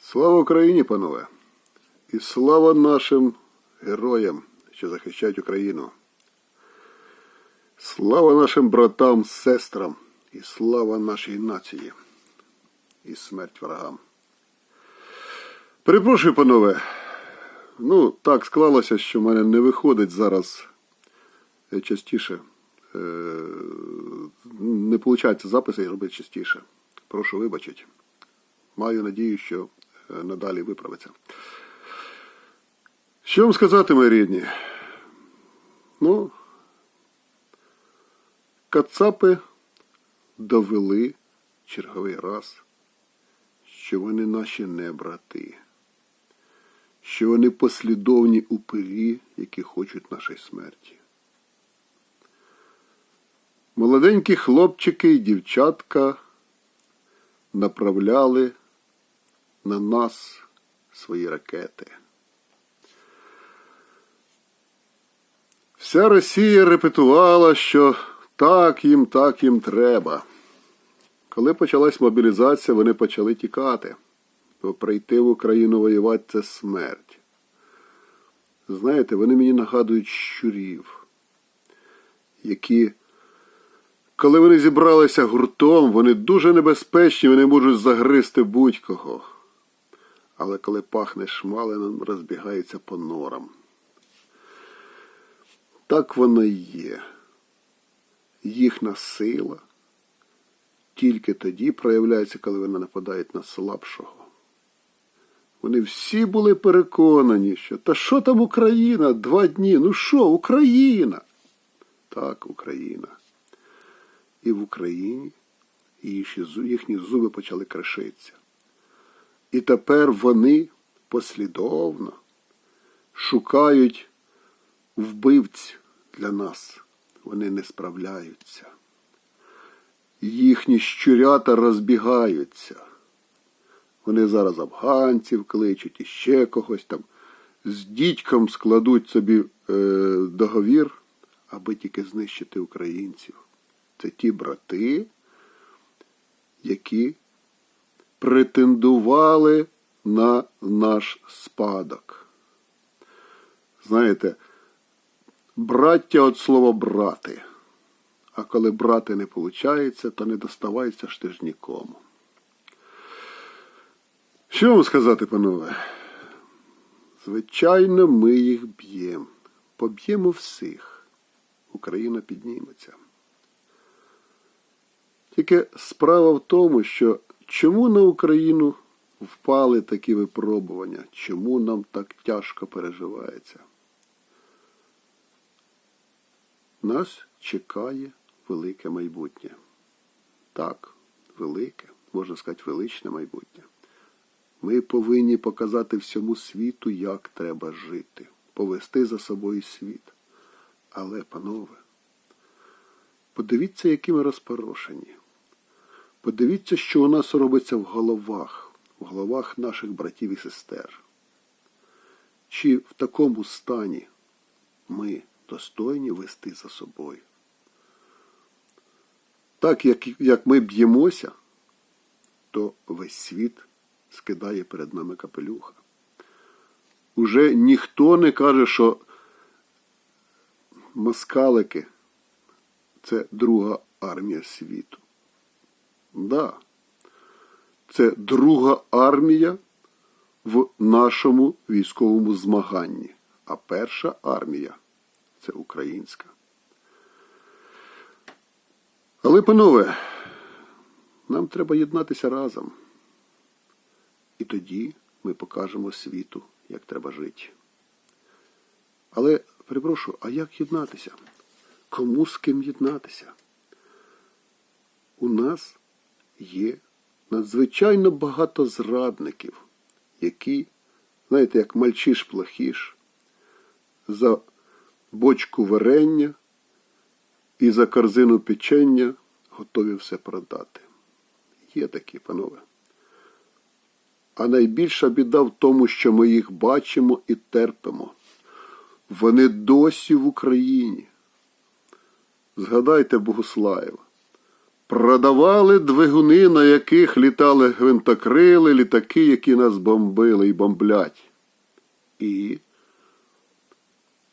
Слава Україні, панове! І слава нашим героям, що захищають Україну. Слава нашим братам, сестрам і слава нашій нації. І смерть ворогам. Перепрошую, панове. Ну, так склалося, що в мене не виходить зараз е, частіше. Е, Не виходить записи робити частіше. Прошу вибачить. Маю надію, що надалі виправиться. Що вам сказати, мої рідні? Ну, кацапи довели черговий раз, що вони наші не брати, що вони послідовні упирі, які хочуть нашої смерті. Молоденькі хлопчики і дівчатка направляли на нас свої ракети. Вся Росія репетувала, що так їм, так їм треба. Коли почалась мобілізація, вони почали тікати, бо прийти в Україну воювати це смерть. Знаєте, вони мені нагадують щурів, які, коли вони зібралися гуртом, вони дуже небезпечні, вони можуть загризти будь-кого. Але коли пахне шмаленим, розбігаються по норам. Так воно і є. Їхня сила тільки тоді проявляється, коли вони нападають на слабшого. Вони всі були переконані, що та що там Україна? Два дні. Ну що, Україна? Так, Україна. І в Україні їхні зуби почали кришитися. І тепер вони послідовно шукають вбивць для нас. Вони не справляються. Їхні щурята розбігаються. Вони зараз афганців кличуть і ще когось там. З дідьком складуть собі е, договір, аби тільки знищити українців. Це ті брати, які претендували на наш спадок. Знаєте, браття від слова брати. А коли брати не виходить, то не доставається ж теж нікому. Що вам сказати, панове? Звичайно, ми їх б'ємо. Поб'ємо всіх. Україна підніметься. Тільки справа в тому, що чому на Україну впали такі випробування? Чому нам так тяжко переживається? Нас чекає велике майбутнє. Так, велике, можна сказати, величне майбутнє. Ми повинні показати всьому світу, як треба жити, повести за собою світ. Але, панове, подивіться, які ми розпорошені. Подивіться, що у нас робиться в головах, в головах наших братів і сестер. Чи в такому стані ми достойні вести за собою? Так як, як ми б'ємося, то весь світ скидає перед нами капелюха. Уже ніхто не каже, що москалики це друга армія світу. Да. Це друга армія в нашому військовому змаганні. А перша армія це українська. Але, панове, нам треба єднатися разом. І тоді ми покажемо світу, як треба жити. Але, перепрошую, а як єднатися? Кому з ким єднатися? У нас є надзвичайно багато зрадників, які, знаєте, як мальчиш плохіш, за бочку варення і за корзину печення готові все продати. Є такі, панове. А найбільша біда в тому, що ми їх бачимо і терпимо. Вони досі в Україні. Згадайте Богуслаєва. Продавали двигуни, на яких літали гвинтокрили, літаки, які нас бомбили і бомблять. І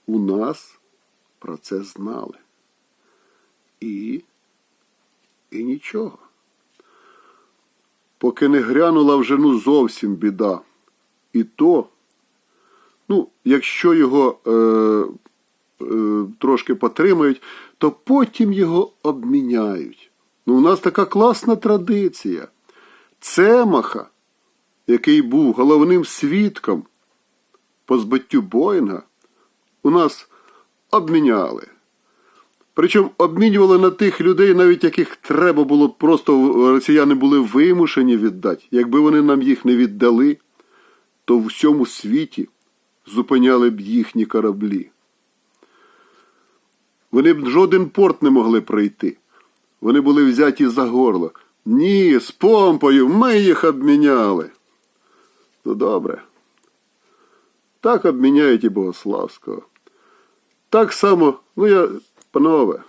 у нас про це знали. І, і нічого. Поки не грянула вже ну зовсім біда. І то, ну, якщо його е, е, трошки потримають, то потім його обміняють. Ну, у нас така класна традиція. Цемаха, який був головним свідком по збиттю Боїнга, у нас обміняли. Причому обмінювали на тих людей, навіть яких треба було просто росіяни були вимушені віддати. Якби вони нам їх не віддали, то в всьому світі зупиняли б їхні кораблі. Вони б жоден порт не могли пройти. Вони були взяті за горло. Ні, з помпою, ми їх обміняли. Ну добре. Так обміняють і Богославського. Так само, ну я, панове,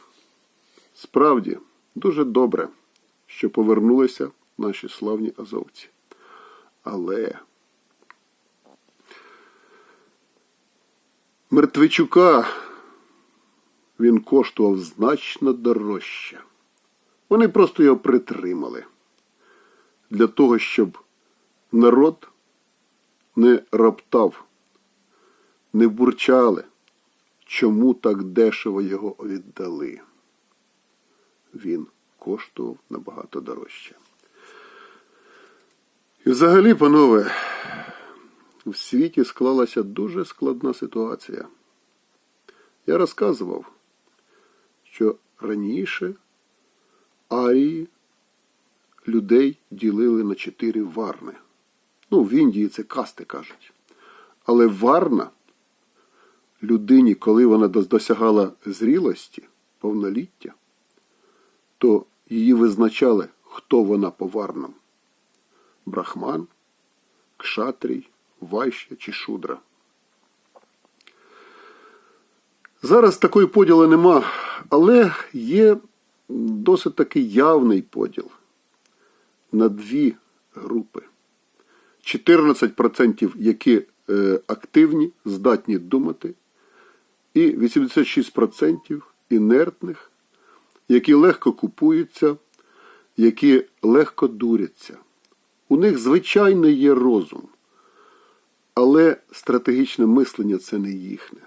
справді дуже добре, що повернулися наші славні азовці. Але Мертвичука він коштував значно дорожче. Вони просто його притримали для того, щоб народ не роптав, не бурчали, чому так дешево його віддали. Він коштував набагато дорожче. І взагалі, панове, в світі склалася дуже складна ситуація. Я розказував, що раніше арії людей ділили на чотири варни. Ну, в Індії це касти кажуть. Але варна людині, коли вона досягала зрілості, повноліття, то її визначали, хто вона по варнам. Брахман, кшатрій, вайща чи шудра. Зараз такої поділу нема, але є досить таки явний поділ на дві групи. 14%, які е, активні, здатні думати, і 86% інертних, які легко купуються, які легко дуряться. У них, звичайно, є розум, але стратегічне мислення це не їхнє.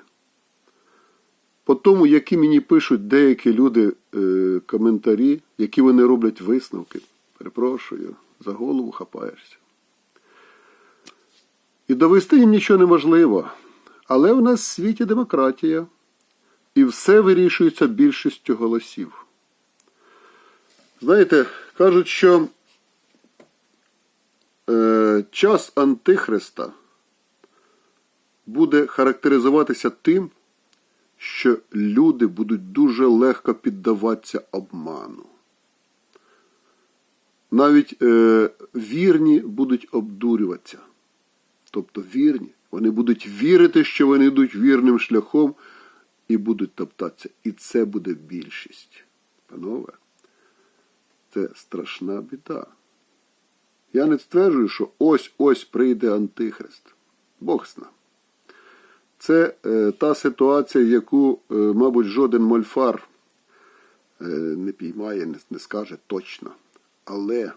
По тому, які мені пишуть деякі люди е, коментарі, які вони роблять висновки, перепрошую, за голову хапаєшся. І довести їм нічого неможливо. Але в нас в світі демократія, і все вирішується більшістю голосів. Знаєте, кажуть, що е, час Антихриста буде характеризуватися тим, що люди будуть дуже легко піддаватися обману. Навіть е, вірні будуть обдурюватися. Тобто вірні, вони будуть вірити, що вони йдуть вірним шляхом і будуть топтатися. І це буде більшість. Панове, це страшна біда. Я не стверджую, що ось-ось прийде Антихрист. Бог зна. Це е, та ситуація, яку, е, мабуть, жоден мольфар е, не піймає, не, скаже точно. Але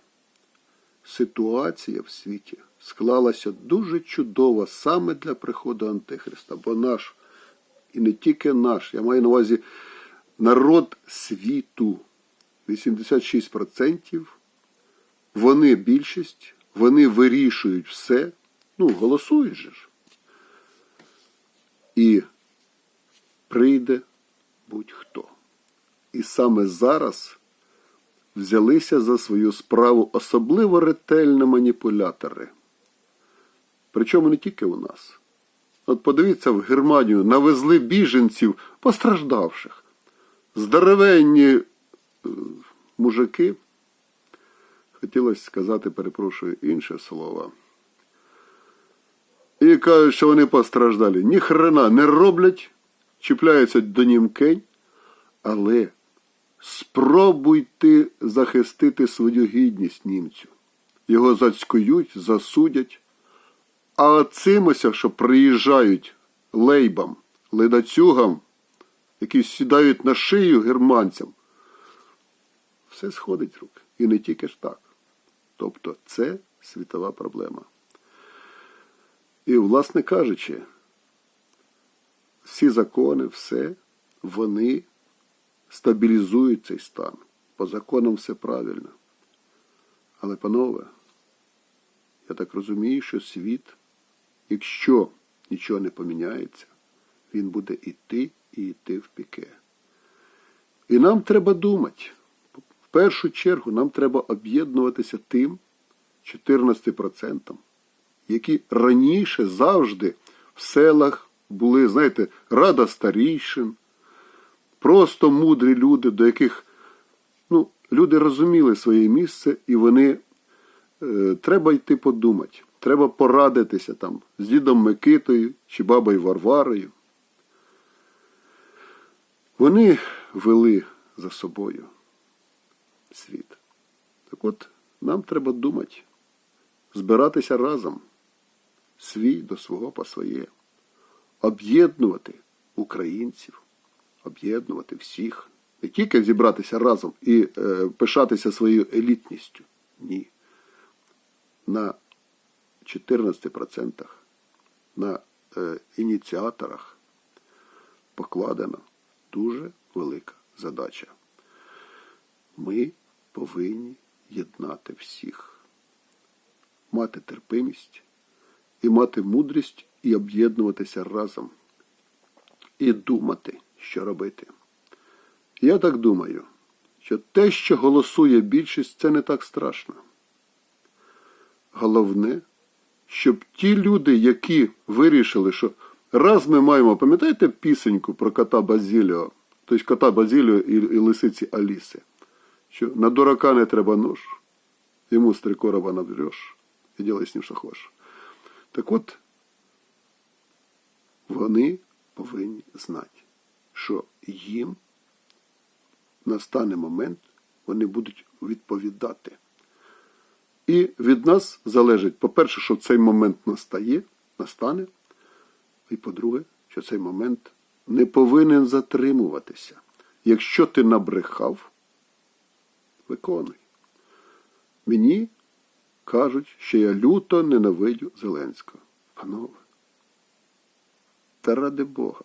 ситуація в світі склалася дуже чудова саме для приходу Антихриста. Бо наш, і не тільки наш, я маю на увазі народ світу. 86% вони більшість, вони вирішують все. Ну, голосують же ж. І прийде будь-хто. І саме зараз взялися за свою справу особливо ретельно маніпулятори. Причому не тільки у нас. От подивіться, в Германію навезли біженців, постраждавших. Здоровенні е, мужики. Хотілося сказати, перепрошую, інше слово. І кажуть, що вони постраждали. Ні хрена не роблять, чіпляються до німкень, але спробуйте захистити свою гідність німцю. Його зацькують, засудять. А цимося, що приїжджають лейбам, ледацюгам, які сідають на шию германцям, все сходить рук. І не тільки ж так. Тобто це світова проблема. І, власне кажучи, всі закони, все, вони стабілізують цей стан. По законам все правильно. Але, панове, я так розумію, що світ, якщо нічого не поміняється, він буде іти і йти в піке. І нам треба думати. В першу чергу нам треба об'єднуватися тим 14%, які раніше завжди в селах були, знаєте, рада старійшин, просто мудрі люди, до яких ну, люди розуміли своє місце, і вони е, треба йти подумати, треба порадитися там з дідом Микитою чи бабою Варварою. Вони вели за собою світ. Так от, нам треба думати, збиратися разом, свій до свого по своє, об'єднувати українців, об'єднувати всіх, не тільки зібратися разом і е, пишатися своєю елітністю. Ні. На 14% на е, ініціаторах покладена дуже велика задача. Ми повинні єднати всіх, мати терпимість і мати мудрість і об'єднуватися разом, і думати, що робити. Я так думаю, що те, що голосує більшість, це не так страшно. Головне, щоб ті люди, які вирішили, що раз ми маємо, пам'ятаєте пісеньку про кота Базіліо, тобто кота Базіліо і, і лисиці Аліси, що на дурака не треба нож, йому з три короба набереш і ділай з ним, що хочеш. Так от, вони повинні знати, що їм настане момент, вони будуть відповідати. І від нас залежить, по-перше, що цей момент настає, настане, і по-друге, що цей момент не повинен затримуватися. Якщо ти набрехав, виконуй. Мені кажуть, що я люто ненавидю Зеленського. Панове, та ради Бога,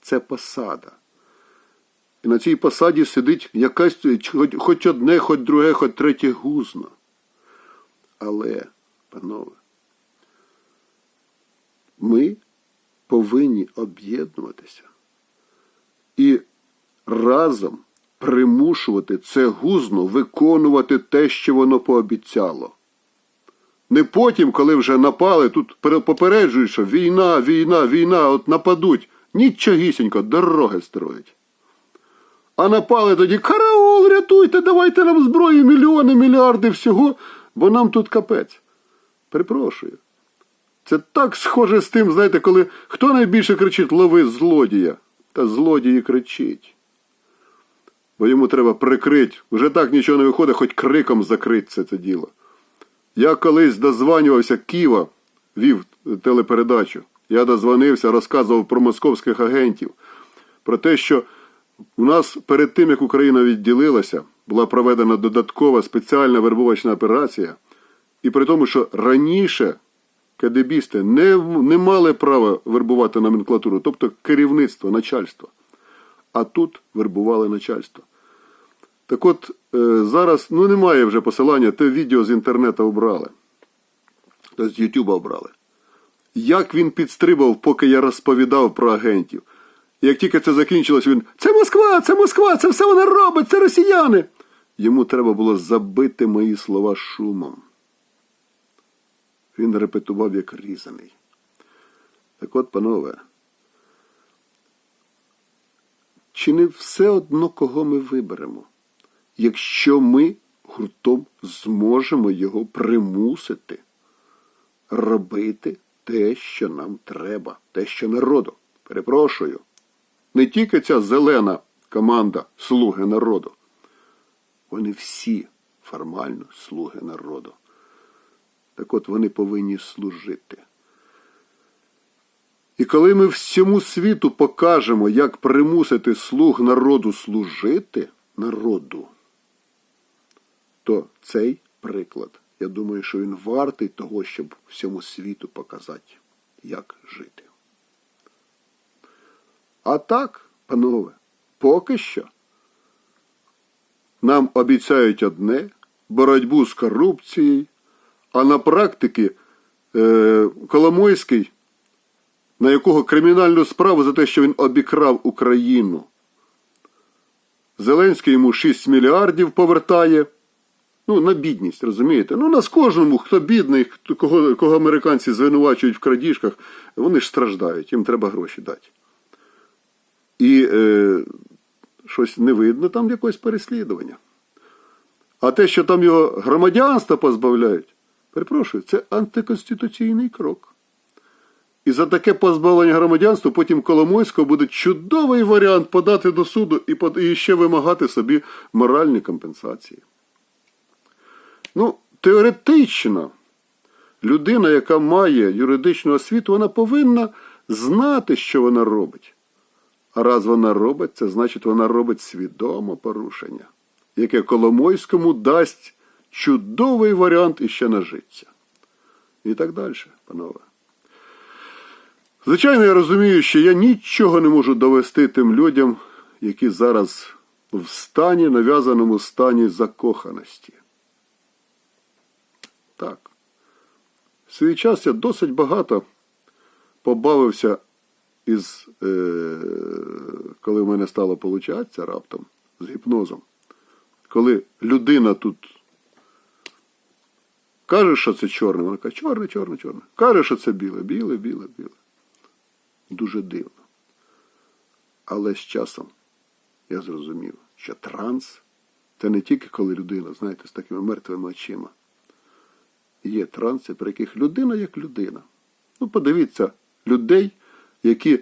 це посада. І на цій посаді сидить якась хоч, одне, хоч друге, хоч третє гузно. Але, панове, ми повинні об'єднуватися і разом примушувати це гузно виконувати те, що воно пообіцяло. Не потім, коли вже напали, тут попереджують, що війна, війна, війна, от нападуть. Нічогісінько, дороги строять. А напали тоді караул, рятуйте, давайте нам зброю, мільйони, мільярди всього, бо нам тут капець. Перепрошую. Це так схоже з тим, знаєте, коли хто найбільше кричить лови злодія, та злодії кричить. Бо йому треба прикрити. Вже так нічого не виходить, хоч криком закрити це це діло. Я колись дозванювався Ківа, вів телепередачу. Я дозвонився, розказував про московських агентів, про те, що у нас перед тим, як Україна відділилася, була проведена додаткова спеціальна вербовочна операція, і при тому, що раніше кадебісти не, не мали права вербувати номенклатуру, тобто керівництво, начальство. А тут вербували начальство. Так от, е, зараз ну, немає вже посилання, те відео з інтернету обрали, з Ютуба обрали. Як він підстрибав, поки я розповідав про агентів. Як тільки це закінчилось, він це Москва, це Москва, це все вона робить, це росіяни. Йому треба було забити мої слова шумом. Він репетував як різаний. Так от, панове, чи не все одно, кого ми виберемо, якщо ми гуртом зможемо його примусити робити те, що нам треба, те, що народу. Перепрошую. Не тільки ця зелена команда Слуги народу, Вони всі формально слуги народу. Так от вони повинні служити. І коли ми всьому світу покажемо, як примусити слуг народу служити народу, то цей приклад, я думаю, що він вартий того, щоб всьому світу показати, як жити. А так, панове, поки що нам обіцяють одне боротьбу з корупцією, а на практиці е, Коломойський, на якого кримінальну справу за те, що він обікрав Україну. Зеленський йому 6 мільярдів повертає. Ну, на бідність, розумієте? Ну, нас кожному, хто бідний, хто, кого, кого американці звинувачують в крадіжках, вони ж страждають, їм треба гроші дати. І е, щось не видно там якогось переслідування. А те, що там його громадянства позбавляють, перепрошую, це антиконституційний крок. І за таке позбавлення громадянства потім Коломойського буде чудовий варіант подати до суду і ще вимагати собі моральні компенсації. Ну, теоретично, людина, яка має юридичну освіту, вона повинна знати, що вона робить. А раз вона робить, це значить, вона робить свідомо порушення, яке Коломойському дасть чудовий варіант іще нажиться. І так далі, панове. Звичайно, я розумію, що я нічого не можу довести тим людям, які зараз в стані, нав'язаному стані закоханості. Так. В свій час я досить багато побавився із, е, коли в мене стало получатися раптом з гіпнозом. Коли людина тут каже, що це чорне, вона каже, чорне, чорне, чорне. Каже, що це біле, біле, біле, біле. Дуже дивно. Але з часом я зрозумів, що транс це не тільки коли людина, знаєте, з такими мертвими очима. Є транси, при яких людина як людина. Ну, подивіться, людей, які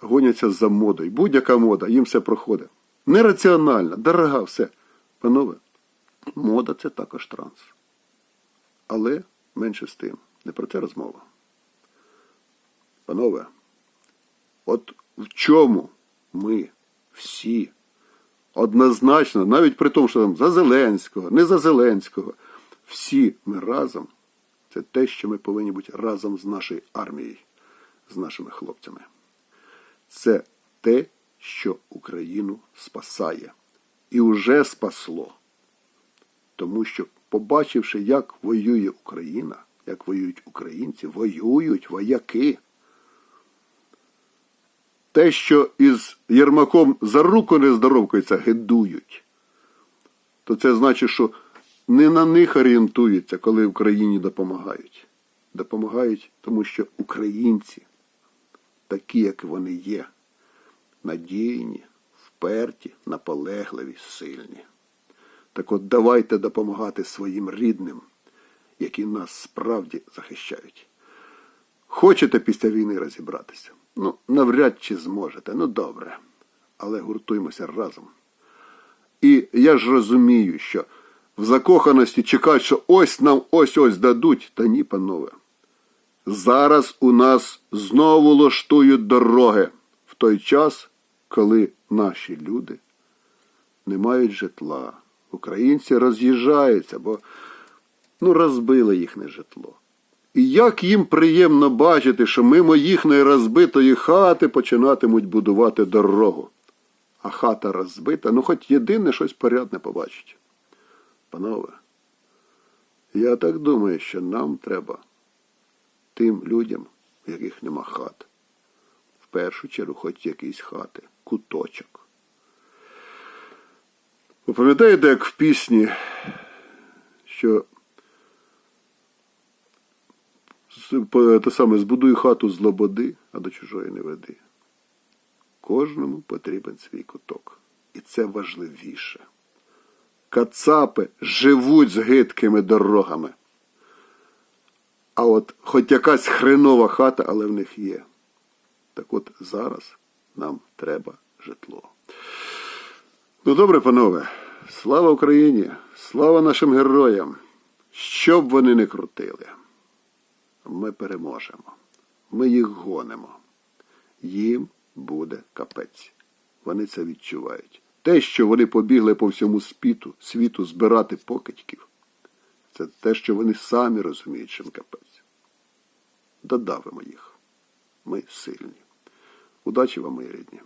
гоняться за модою. Будь-яка мода, їм все проходить. Нераціональна, дорога, все. Панове, мода це також транс. Але менше з тим. Не про це розмова. Панове, от в чому ми всі однозначно, навіть при тому, що там за Зеленського, не за Зеленського, всі ми разом, це те, що ми повинні бути разом з нашою армією, з нашими хлопцями. Це те, що Україну спасає. І вже спасло. Тому що, побачивши, як воює Україна, як воюють українці, воюють вояки. Те, що із Єрмаком за руку не здоровкаються, гидують. То це значить, що не на них орієнтуються, коли Україні допомагають. Допомагають, тому що українці, такі, як вони є, надійні, вперті, наполегливі, сильні. Так от давайте допомагати своїм рідним, які нас справді захищають. Хочете після війни розібратися? Ну, навряд чи зможете. Ну добре. Але гуртуємося разом. І я ж розумію, що в закоханості чекають, що ось нам ось-ось дадуть. Та ні, панове. Зараз у нас знову лаштують дороги в той час, коли наші люди не мають житла. Українці роз'їжджаються, бо ну, розбили їхнє житло. І як їм приємно бачити, що мимо їхньої розбитої хати починатимуть будувати дорогу. А хата розбита, ну хоч єдине щось порядне побачить. Панове, я так думаю, що нам треба тим людям, в яких нема хат, в першу чергу хоч якісь хати, куточок. Ви пам'ятаєте, як в пісні, що те саме збудуй хату з лободи, а до чужої не веди. Кожному потрібен свій куток. І це важливіше. Кацапи живуть з гидкими дорогами. А от хоч якась хренова хата, але в них є. Так от зараз нам треба житло. Ну добре, панове, Слава Україні! Слава нашим героям! Що б вони не крутили, ми переможемо. Ми їх гонимо. Їм буде капець. Вони це відчувають. Те, що вони побігли по всьому світу, світу збирати покидьків, це те, що вони самі розуміють, чим капець. Додавимо їх. Ми сильні. Удачі вам, мої рідні.